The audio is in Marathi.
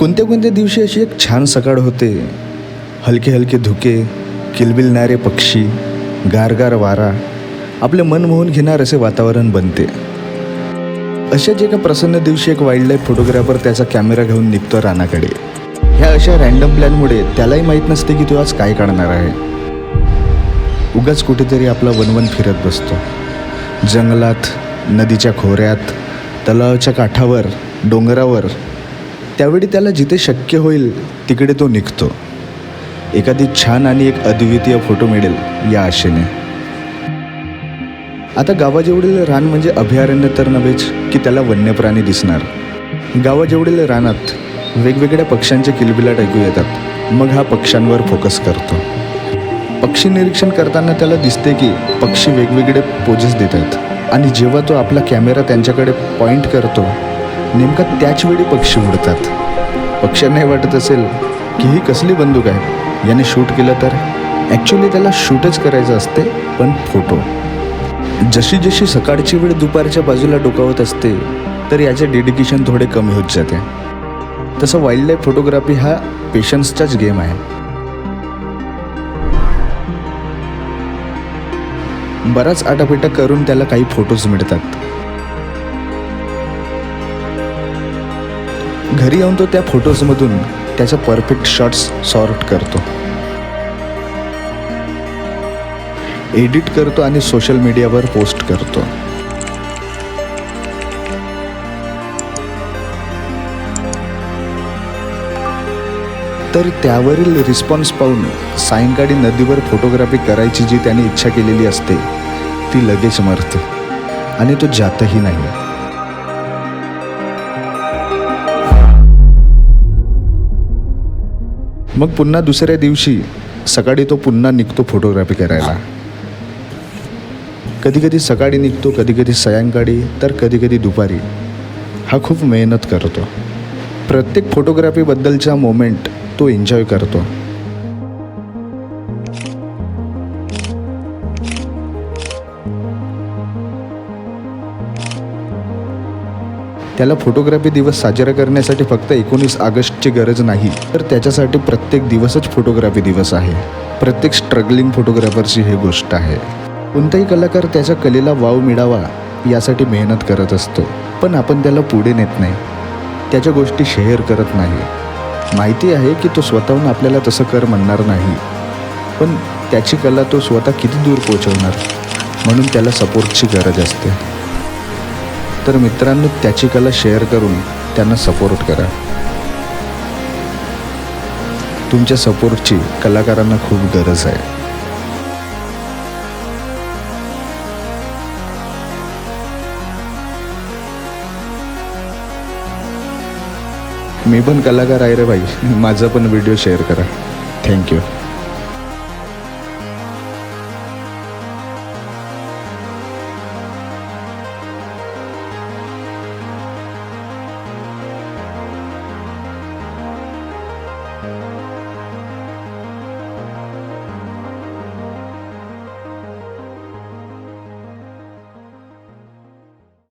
कोणत्या कोणत्या दिवशी अशी एक छान सकाळ होते? हलके हलके धुके किलबिलणारे पक्षी गारगार वारा आपले मन मोहून घेणार असे वातावरण बनते. अशाच एका प्रसन्न दिवशी एक वाईल्ड लाईफ फोटोग्राफर त्याचा कॅमेरा घेऊन निघतो रानाकडे. ह्या अशा रॅन्डम प्लॅनमुळे त्यालाही माहीत नसते की तो आज काय काढणार आहे. उगाच कुठेतरी आपला वनवन फिरत बसतो. जंगलात नदीच्या खोऱ्यात तलावाच्या काठावर डोंगरावर त्यावेळी त्याला जिथे शक्य होईल तिकडे तो निघतो. एखादी छान आणि एक अद्वितीय फोटो मिळेल या आशेने. आता गावाजेवढील रान म्हणजे अभयारण्य तर नव्हेच की त्याला वन्य प्राणी दिसणार. गावाजेवढील रानात वेगवेगळ्या पक्ष्यांचे किलबिलाट ऐकू येतात. मग हा पक्ष्यांवर फोकस करतो. पक्षी निरीक्षण करताना त्याला दिसते की पक्षी वेगवेगळे पोजेस देत आहेत आणि जेव्हा तो आपला कॅमेरा त्यांच्याकडे पॉईंट करतो नेमका त्याच वेळी पक्षी उडतात. पक्ष्यांनाही वाटत असेल की ही कसली बंदूक आहे? याने शूट केलं तर? ॲक्च्युली त्याला शूटच करायचं असते पण फोटो. जशी जशी सकाळची वेळ दुपारच्या बाजूला डोकावत असते तर याचे डेडिकेशन थोडे कमी होत जाते. तसं वाईल्ड लाईफ फोटोग्राफी हा पेशन्सचाच गेम आहे. बराच आटापिटा करून त्याला काही फोटोज मिळतात. घरी येऊन तो त्या फोटोजमधून त्याच्या परफेक्ट शॉट्स सॉर्ट करतो. एडिट करतो आणि सोशल मीडियावर पोस्ट करतो. तर त्यावरील रिस्पॉन्स पाहून सायंकाळी नदीवर फोटोग्राफी करायची जी त्याने इच्छा केलेली असते ती लगेच मरते. आणि तो जातही नाही. मग पुन्हा दुसऱ्या दिवशी सकाळी तो पुन्हा निघतो फोटोग्राफी करायला. कधी कधी सकाळी निघतो कधी कधी सायंकाळी तर कधी कधी दुपारी. हा खूप मेहनत करतो. प्रत्येक फोटोग्राफीबद्दलचा मोमेंट तो एन्जॉय करतो. त्याला फोटोग्राफी दिवस साजरा करण्यासाठी फक्त एकोणीस ऑगस्टची गरज नाही. तर त्याच्यासाठी प्रत्येक दिवसच फोटोग्राफी दिवस आहे. प्रत्येक स्ट्रगलिंग फोटोग्राफरची ही गोष्ट आहे. कोणताही कलाकार त्याच्या कलेला वाव मिळावा यासाठी मेहनत करत असतो. पण आपण त्याला पुढे नेत नाही. त्याच्या गोष्टी शेअर करत नाही. माहिती आहे की तो स्वतःहून आपल्याला तसं कर म्हणणार नाही. पण त्याची कला तो स्वतः किती दूर पोचवणार म्हणून त्याला सपोर्टची गरज असते. तर मित्रांनो त्याची कला शेअर करून त्यांना सपोर्ट करा. तुमच्या सपोर्टची कलाकारांना खूप गरज आहे. मी पण कलाकार आहे रे भाई. माझा पण व्हिडिओ शेअर करा. थँक्यू